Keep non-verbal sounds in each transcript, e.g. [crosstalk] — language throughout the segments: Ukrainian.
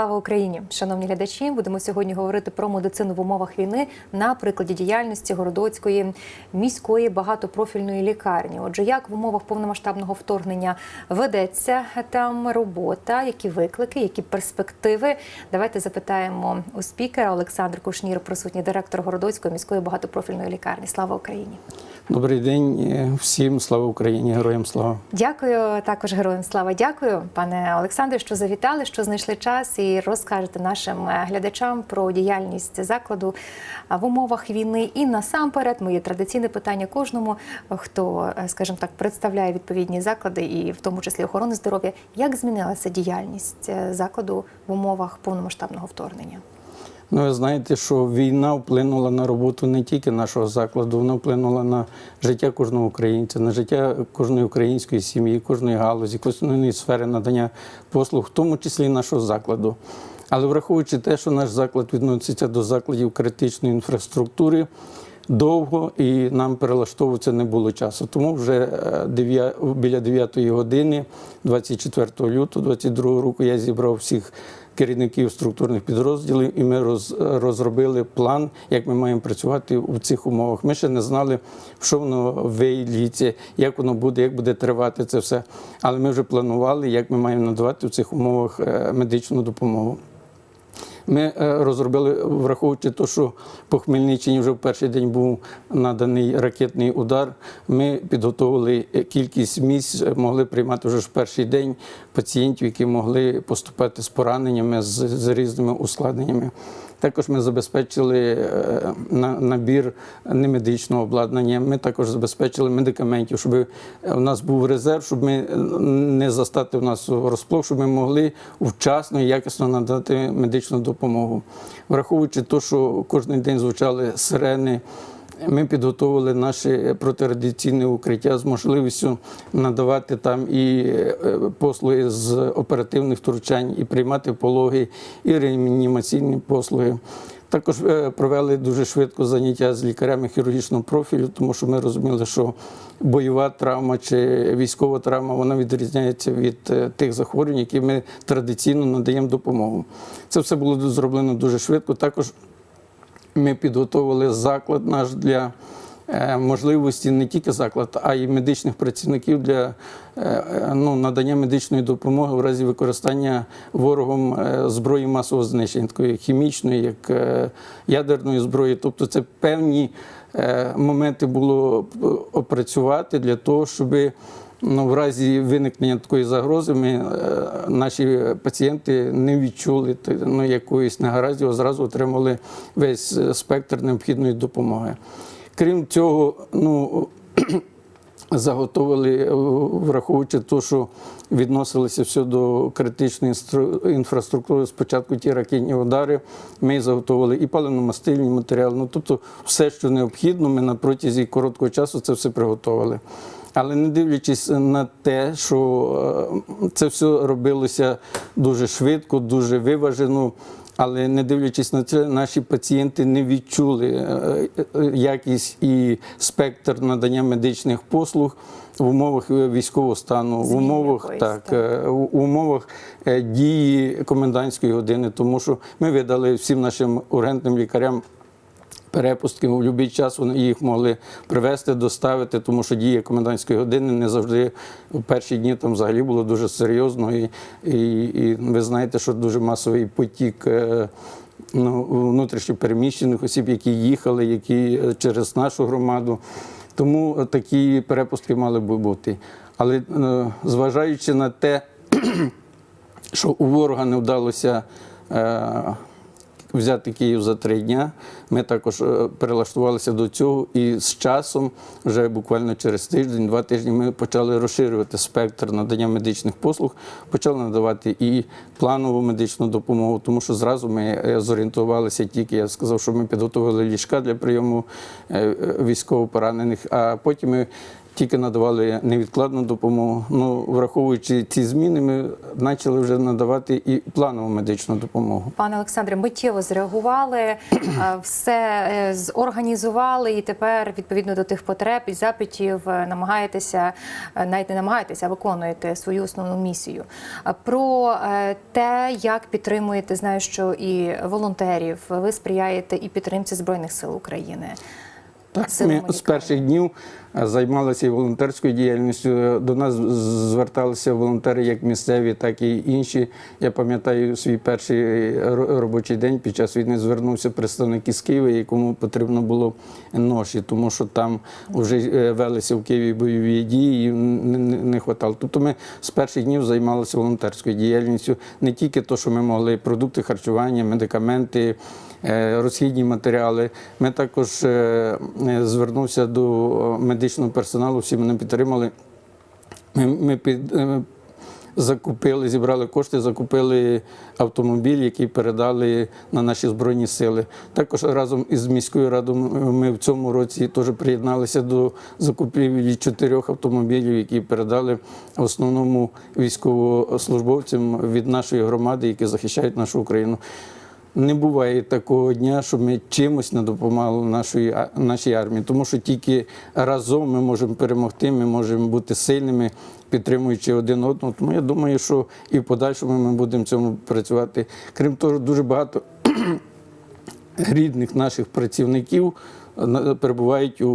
Слава Україні! Шановні глядачі, будемо сьогодні говорити про медицину в умовах війни на прикладі діяльності Городоцької міської багатопрофільної лікарні. Отже, як в умовах повномасштабного вторгнення ведеться там робота, які виклики, які перспективи? Давайте запитаємо у спікера Олександр Кушнір, присутній директор Городоцької міської багатопрофільної лікарні. Слава Україні! Добрий день е, всім, слава Україні, героям слава. Дякую також героям слава. Дякую, пане Олександре, що завітали, що знайшли час і розкажете нашим е, глядачам про діяльність закладу в умовах війни. І насамперед, моє традиційне питання кожному, хто, е, скажімо так, представляє відповідні заклади, і в тому числі охорони здоров'я. Як змінилася діяльність закладу в умовах повномасштабного вторгнення? Ну, ви знаєте, що війна вплинула на роботу не тільки нашого закладу, вона вплинула на життя кожного українця, на життя кожної української сім'ї, кожної галузі, кожної сфери надання послуг, в тому числі нашого закладу. Але враховуючи те, що наш заклад відноситься до закладів критичної інфраструктури. Довго і нам перелаштовуватися не було часу. Тому вже е, біля 9 години, 24 лютого 2022 року, я зібрав всіх керівників структурних підрозділів, і ми роз, розробили план, як ми маємо працювати у цих умовах. Ми ще не знали, що воно виліться, як воно буде, як буде тривати це все. Але ми вже планували, як ми маємо надавати в цих умовах е, медичну допомогу. Ми е, розробили, враховуючи те, що по Хмельниччині вже в перший день був наданий ракетний удар. Ми підготовили кількість місць, е, могли приймати вже в перший день пацієнтів, які могли поступати з пораненнями, з, з різними ускладненнями. Також ми забезпечили е, на- набір немедичного обладнання. Ми також забезпечили медикаментів, щоб у нас був резерв, щоб ми не застати у нас розплох, щоб ми могли вчасно і якісно надати медичну допомогу. Враховуючи те, що кожен день звучали сирени. Ми підготовили наше протирадіаційне укриття з можливістю надавати там і е, послуги з оперативних втручань, і приймати пологи, і реанімаційні послуги. Також е, провели дуже швидко заняття з лікарями хірургічного профілю, тому що ми розуміли, що бойова травма чи військова травма вона відрізняється від е, тих захворювань, які ми традиційно надаємо допомогу. Це все було зроблено дуже швидко. Також ми підготовили заклад наш для е, можливості не тільки заклад, а й медичних працівників для е, ну, надання медичної допомоги в разі використання ворогом е, зброї масового знищення, такої хімічної, як ядерної зброї. Тобто це певні моменти було опрацювати для того, щоби Ну, в разі виникнення такої загрози ми, е, наші пацієнти не відчули ну, якоїсь негаразді, а зразу отримали весь е, спектр необхідної допомоги. Крім цього, ну, [clears throat] заготовили, е, враховуючи те, що відносилися все до критичної інфраструктури, спочатку ті ракетні удари, ми заготовили і паливно-мастильні матеріали. Ну, тобто все, що необхідно, ми на протязі короткого часу це все приготували. Але не дивлячись на те, що е, це все робилося дуже швидко, дуже виважено. Але не дивлячись на це, наші пацієнти не відчули е, е, якість і спектр надання медичних послуг в умовах військового стану, в умовах так, в умовах дії комендантської години, тому що ми видали всім нашим ургентним лікарям перепустки в будь-який час вони їх могли привезти, доставити, тому що дія комендантської години не завжди в перші дні там взагалі було дуже серйозно. І, і, і ви знаєте, що дуже масовий потік. е, Ну, внутрішньо осіб, які їхали, які е, через нашу громаду. Тому такі перепустки мали би бути. Але е, зважаючи на те, [clears throat] що у ворога не вдалося взяти Київ за три дня. Ми також е, перелаштувалися до цього, і з часом, вже буквально через тиждень, два тижні, ми почали розширювати спектр надання медичних послуг, почали надавати і планову медичну допомогу, тому що зразу ми е, зорієнтувалися тільки. Я сказав, що ми підготували ліжка для прийому е, е, військовополонених, а потім ми тільки надавали невідкладну допомогу. Ну, враховуючи ці зміни, ми почали вже надавати і планову медичну допомогу. Пане Олександре, миттєво зреагували, е, все е, зорганізували, і тепер відповідно до тих потреб і запитів е, намагаєтеся, навіть не намагаєтеся, а виконуєте свою основну місію. Про те, як підтримуєте, знаю, що і волонтерів, ви сприяєте і підтримці збройних сил України. Так, ми з перших днів е, займалися і волонтерською діяльністю. До нас зверталися волонтери як місцеві, так і інші. Я пам'ятаю свій перший ро- робочий день під час війни звернувся представник із Києва, якому потрібно було ноші, тому що там вже е, велися в Києві бойові дії і не, не, не хватало. Тобто ми з перших днів займалися волонтерською діяльністю, не тільки то, що ми могли продукти харчування, медикаменти. Е, Розхідні матеріали. Ми також е, е, звернувся до медичного персоналу, всі мене підтримали. Ми, ми під, закупили, зібрали кошти, закупили автомобіль, який передали на наші збройні сили. Також разом із міською радою ми в цьому році теж приєдналися до закупівлі чотирьох автомобілів, які передали основному військовослужбовцям від нашої громади, які захищають нашу Україну. Не буває такого дня, щоб ми чимось не допомагали нашої, нашій армії, тому що тільки разом ми можемо перемогти, ми можемо бути сильними, підтримуючи один одного. Тому я думаю, що і в подальшому ми будемо цьому працювати. Крім того, дуже багато [clears throat] рідних наших працівників на- перебувають у,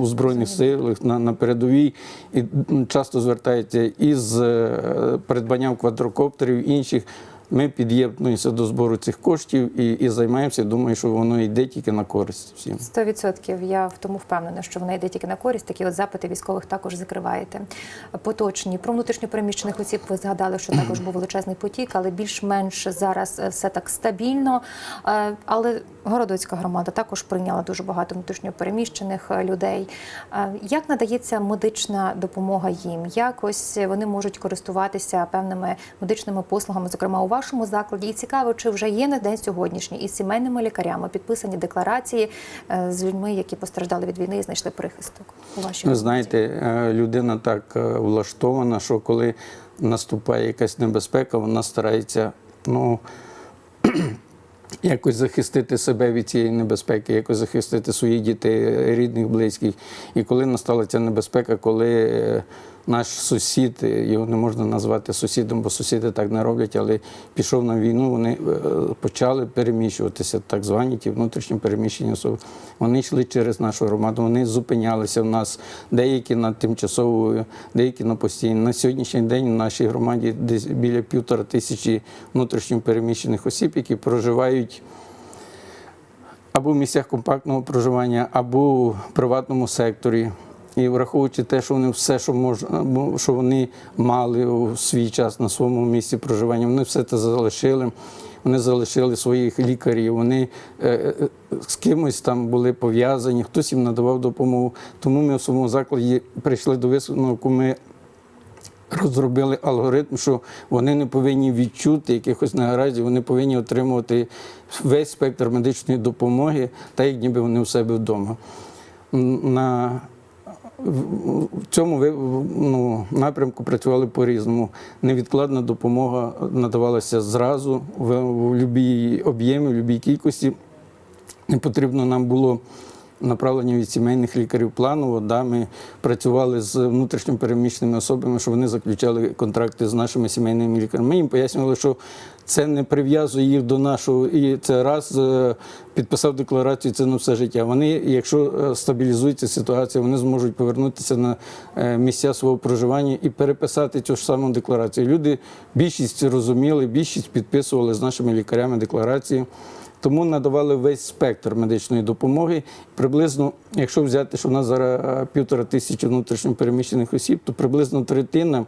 у збройних силах на, на передовій і часто звертаються із е, придбанням квадрокоптерів інших. Ми під'єднуємося до збору цих коштів і, і займаємося. Думаю, що воно йде тільки на користь всім. Сто відсотків. Я в тому впевнена, що вона йде тільки на користь. Такі от запити військових також закриваєте. Поточні про внутрішньопереміщених осіб ви згадали, що також був величезний потік, але більш-менш зараз е, все так стабільно. Е, Але Городоцька громада також прийняла дуже багато внутрішньопереміщених е, людей. Е, Як надається медична допомога їм? Як ось вони можуть користуватися певними медичними послугами, зокрема у вашому закладі? І цікаво, чи вже є на день сьогоднішній із сімейними лікарями підписані декларації е, з людьми, які постраждали від війни і знайшли прихисток у вашій Ви знаєте, людина так влаштована, що коли наступає якась небезпека, вона старається ну, [clears throat] якось захистити себе від цієї небезпеки, якось захистити своїх дітей, рідних, близьких. І коли настала ця небезпека, коли е, наш сусід, е, його не можна назвати сусідом, бо сусіди так не роблять, але пішов на війну, вони е, почали переміщуватися, так звані ті внутрішньо переміщені особи. Вони йшли через нашу громаду, вони зупинялися в нас, деякі на тимчасову, деякі на постійно. На сьогоднішній день в нашій громаді десь біля півтора тисячі внутрішньо переміщених осіб, які проживають або в місцях компактного проживання, або в приватному секторі. І враховуючи те, що вони все, що можна, що вони мали у свій час на своєму місці проживання, вони все це залишили. Вони залишили своїх лікарів, вони е, е, з кимось там були пов'язані, хтось їм надавав допомогу. Тому ми в своєму закладі прийшли до висновку. Ми розробили алгоритм, що вони не повинні відчути якихось негараздів, вони повинні отримувати весь спектр медичної допомоги, так як ніби вони у себе вдома. На в цьому ну, напрямку працювали по-різному. Невідкладна допомога надавалася зразу в, в будь-якій об'ємі, в будь-якій кількості. Не потрібно нам було направлення від сімейних лікарів планово. Да, ми працювали з внутрішньо переміщеними особами, що вони заключали контракти з нашими сімейними лікарями. Ми їм пояснювали, що це не прив'язує їх до нашого, і це раз е, підписав декларацію, це на все життя. Вони, якщо е, стабілізується ситуація, вони зможуть повернутися на е, місця свого проживання і переписати цю ж саму декларацію. Люди більшість розуміли, більшість підписували з нашими лікарями декларації. Тому надавали весь спектр медичної допомоги. Приблизно, якщо взяти, що в нас зараз е, півтора тисячі внутрішньо переміщених осіб, то приблизно третина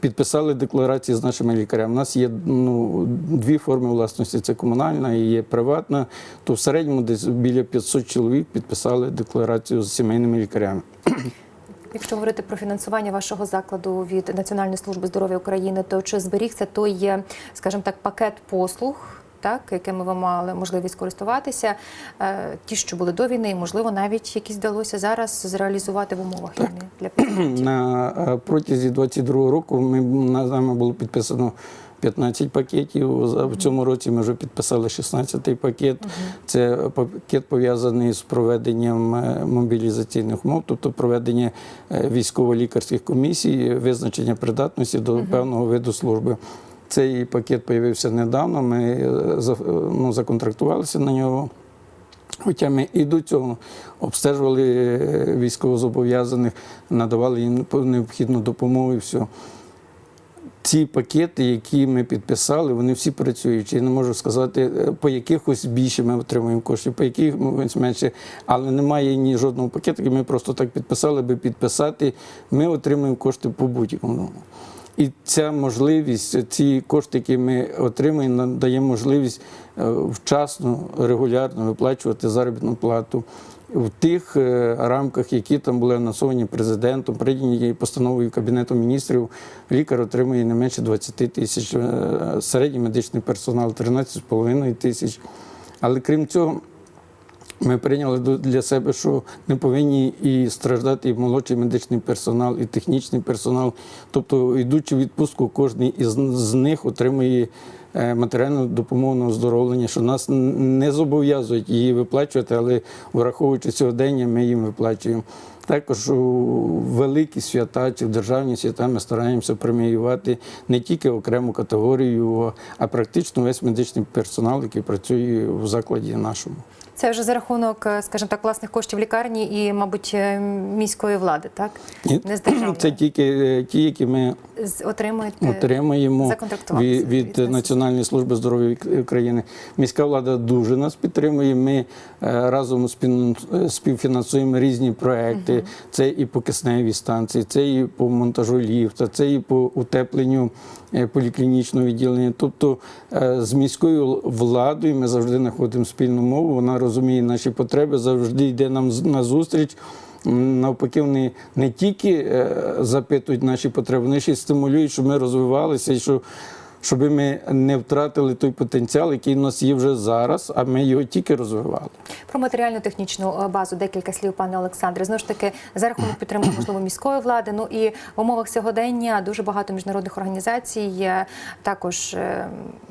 підписали декларації з нашими лікарями. У нас є ну, дві форми власності: це комунальна і є приватна. То в середньому десь біля 500 чоловік підписали декларацію з сімейними лікарями. Якщо говорити про фінансування вашого закладу від Національної служби здоров'я України, то чи зберігся той, е, скажімо так, пакет послуг? Так якими ви мали можливість користуватися, е, ті, що були до війни, і можливо навіть якісь вдалося зараз зреалізувати в умовах війни для пацієнтів. [clears throat] На е, протязі 22 року ми на нами було підписано 15 пакетів. В цьому році ми вже підписали 16-й пакет. Це пакет пов'язаний з проведенням е, мобілізаційних умов, тобто проведення військово-лікарських комісій, визначення придатності до певного виду служби. Цей пакет з'явився недавно. Ми е, ну, законтрактувалися на нього. Хоча ми і до цього обстежували е, військовозобов'язаних, надавали їм необхідну допомогу і все. Ці пакети, які ми підписали, вони всі працюючі. Я не можу сказати, е, по якихось більше ми отримуємо коштів, по якихось менше, але немає ні жодного пакету, який ми просто так підписали, аби підписати. Ми отримуємо кошти по будь-якому. І ця можливість, ці кошти, які ми отримуємо, нам дає можливість е, вчасно, регулярно виплачувати заробітну плату в тих е, рамках, які там були анонсовані президентом, прийняті постановою Кабінету міністрів. Лікар отримує не менше 20 тисяч, е, середній медичний персонал 13,5 тисяч. Але крім цього, ми прийняли для себе, що не повинні і страждати і молодший медичний персонал, і технічний персонал. Тобто, йдучи в відпустку, кожен із них отримує е, матеріальну допомогу на оздоровлення, що нас не зобов'язують її виплачувати, але враховуючи сьогодення, ми їм виплачуємо. Також у великі свята чи в державні свята ми стараємося преміювати не тільки окрему категорію, а практично весь медичний персонал, який працює в закладі нашому. Це вже за рахунок, е, скажімо так, власних коштів лікарні і, мабуть, е, міської влади, так? Ні, Не з державної. Це тільки е, ті, які ми Отримуєте отримуємо від, від. Національної служби здоров'я України. Міська влада дуже нас підтримує. Ми разом співфінансуємо різні проекти. Це і по кисневій станції, це і по монтажу ліфта, це і по утепленню поліклінічного відділення. Тобто з міською владою ми завжди знаходимо спільну мову. Вона розуміє наші потреби, завжди йде нам з- на зустріч. Навпаки, вони не тільки е, запитують наші потреби, вони ще й стимулюють, щоб ми розвивалися і що, щоб ми не втратили той потенціал, який в нас є вже зараз, а ми його тільки розвивали. Про матеріально-технічну е, базу декілька слів, пане Олександре. Знову ж таки, за рахунок підтримки можливо міської влади. Ну і в умовах сьогодення дуже багато міжнародних організацій також е,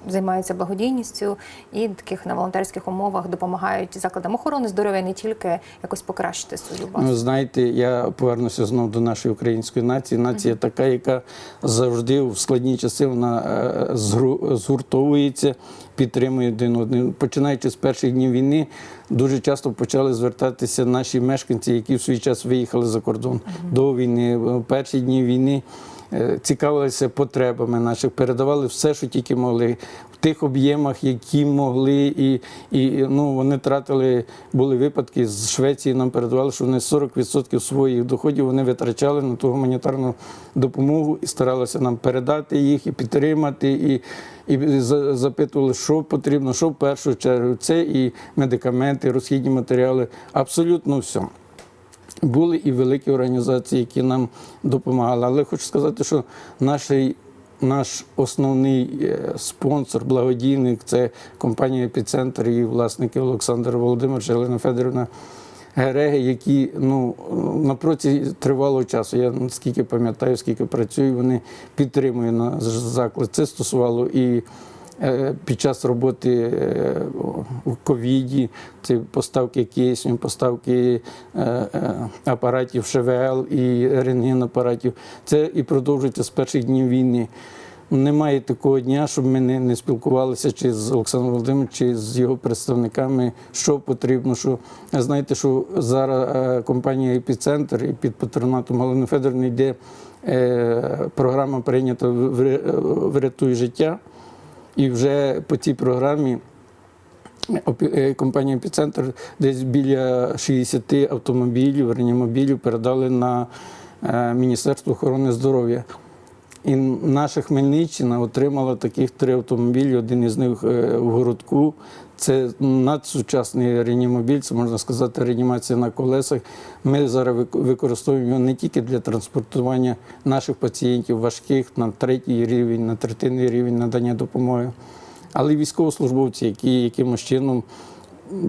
займаються благодійністю і таких на волонтерських умовах допомагають закладам охорони здоров'я не тільки якось покращити свою базу. Ну, знаєте, я повернуся знову до нашої української нації. Нація така, яка завжди в складні часи вона е, згуртовується, підтримує один одного. Починаючи з перших днів війни, дуже часто почали звертатися наші мешканці, які в свій час виїхали за кордон до війни, перші дні війни. Е, Цікавилися потребами наших, передавали все, що тільки могли, в тих об'ємах, які могли, і, і ну, вони тратили, були випадки з Швеції, нам передавали, що вони 40% своїх доходів вони витрачали на ту гуманітарну допомогу і старалися нам передати їх і підтримати, і, і запитували, що потрібно, що в першу чергу. Це і медикаменти, розхідні матеріали, абсолютно все. Були і великі організації, які нам допомагали. Але хочу сказати, що наш, наш основний е, спонсор, благодійник це компанія Епіцентр і власники Олександр Володимирович, Олена Федорівна Гереги, які ну, на проці тривалого часу, я наскільки пам'ятаю, скільки працюю, вони підтримують наш заклад. Це стосувало і під час роботи е, у ковіді, це поставки кисню, поставки е, е, апаратів ШВЛ і рентген-апаратів. Це і продовжується з перших днів війни. Немає такого дня, щоб ми не, не спілкувалися чи з Олександром Володимировичем, чи з його представниками, що потрібно. Що знаєте, що зараз е, компанія Епіцентр і під патронатом Галини Федорівни йде е, програма прийнята «Вря- Врятуй життя. І вже по цій програмі опі- е, компанія Епіцентр десь біля 60 автомобілів, реанімобілів передали на е, Міністерство охорони здоров'я. І наша Хмельниччина отримала таких три автомобілі. Один із них е, в городку. Це надсучасний реанімобіль, це можна сказати, реанімація на колесах. Ми зараз використовуємо його не тільки для транспортування наших пацієнтів важких на третій рівень, на третинний рівень надання допомоги. але й військовослужбовці, які якимось чином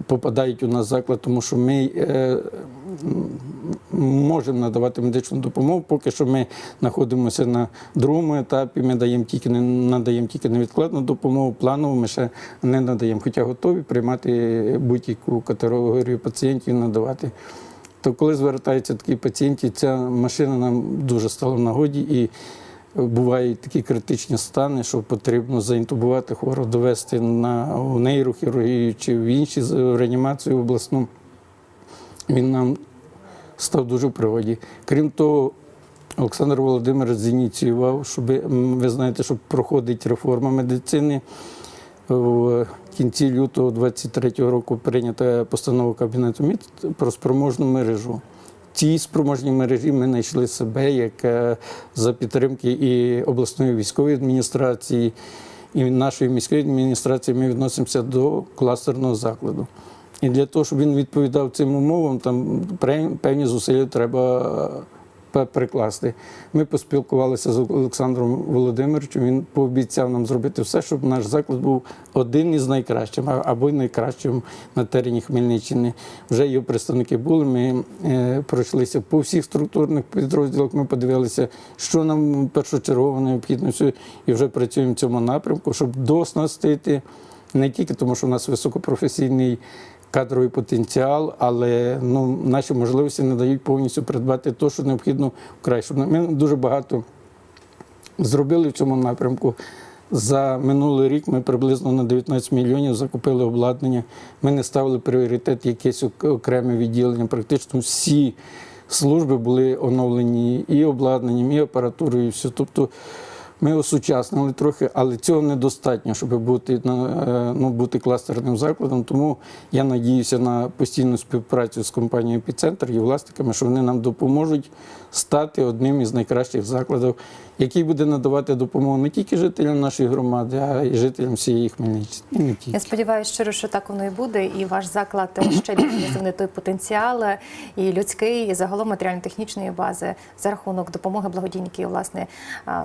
попадають у нас заклад, тому що ми е, можемо надавати медичну допомогу. Поки що ми знаходимося на другому етапі. Ми даємо тільки надаємо тільки невідкладну допомогу, планову ми ще не надаємо, хоча готові приймати будь-яку категорію пацієнтів, надавати. То коли звертаються такі пацієнти, ця машина нам дуже стала в нагоді і бувають такі критичні стани, що потрібно заінтубувати хворого, довести на нейрохірургію чи в інші реанімацію обласну. Він нам став дуже в пригоді. Крім того, Олександр Володимирович зініціював, щоб ви знаєте, що проходить реформа медицини. В кінці лютого 23-го року прийнята постанова Кабінету МІД про спроможну мережу. В цій спроможній мережі ми знайшли себе як е, за підтримки і обласної військової адміністрації, і нашої міської адміністрації ми відносимося до кластерного закладу. І для того, щоб він відповідав цим умовам, там певні зусилля треба е, прикласти. Ми поспілкувалися з Олександром Володимировичем. Він пообіцяв нам зробити все, щоб наш заклад був один із найкращим, або й найкращим на терені Хмельниччини. Вже його представники були. Ми е, пройшлися по всіх структурних підрозділах. Ми подивилися, що нам першочергово необхідно, і вже працюємо в цьому напрямку, щоб доснастити не тільки тому, що у нас високопрофесійний кадровий потенціал, але ну, наші можливості не дають повністю придбати те, що необхідно. Щоб Ми дуже багато зробили в цьому напрямку. За минулий рік ми приблизно на 19 мільйонів закупили обладнання. Ми не ставили пріоритет якесь окреме відділення. Практично всі служби були оновлені і обладнанням, і апаратурою, і все. Тобто ми осучаснили трохи, але цього недостатньо, щоб бути е, ну, бути кластерним закладом. Тому я надіюся на постійну співпрацю з компанією «Епіцентр» і власниками, що вони нам допоможуть стати одним із найкращих закладів, який буде надавати допомогу не тільки жителям нашої громади, а й жителям всієї Хмельниччини. Я сподіваюся, щиро, що так воно і буде, і ваш заклад ще більше той потенціал і людський, і загалом матеріально-технічної бази за рахунок допомоги благодійників, власне, ем,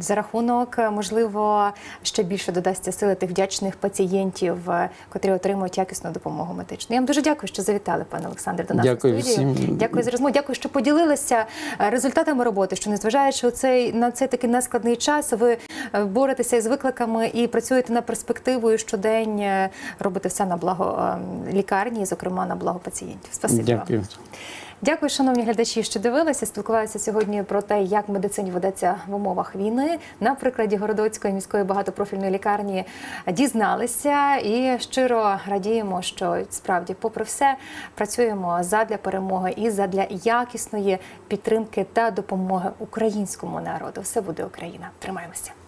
за рахунок, можливо, ще більше додасться сили тих вдячних пацієнтів, е, котрі отримують якісну допомогу медичну. Я вам дуже дякую, що завітали, пане Олександре, до нас Дякую у студію. всім. Дякую за розмову. Дякую, що поділилися е, результатами роботи. Що незважаючи у цей на цей такий нескладний час, ви е, боретеся із викликами і працюєте на перспективу і щодень е, робите все на благо е, лікарні, і, зокрема на благо пацієнтів. Спасибі вам. Дякую. Шановні глядачі, що дивилися. Спілкувалися сьогодні про те, як медицині ведеться в умовах війни. На прикладі Городоцької міської багатопрофільної лікарні дізналися і щиро радіємо, що справді, попри все, працюємо задля перемоги і задля якісної підтримки та допомоги українському народу. Все буде Україна. Тримаємося.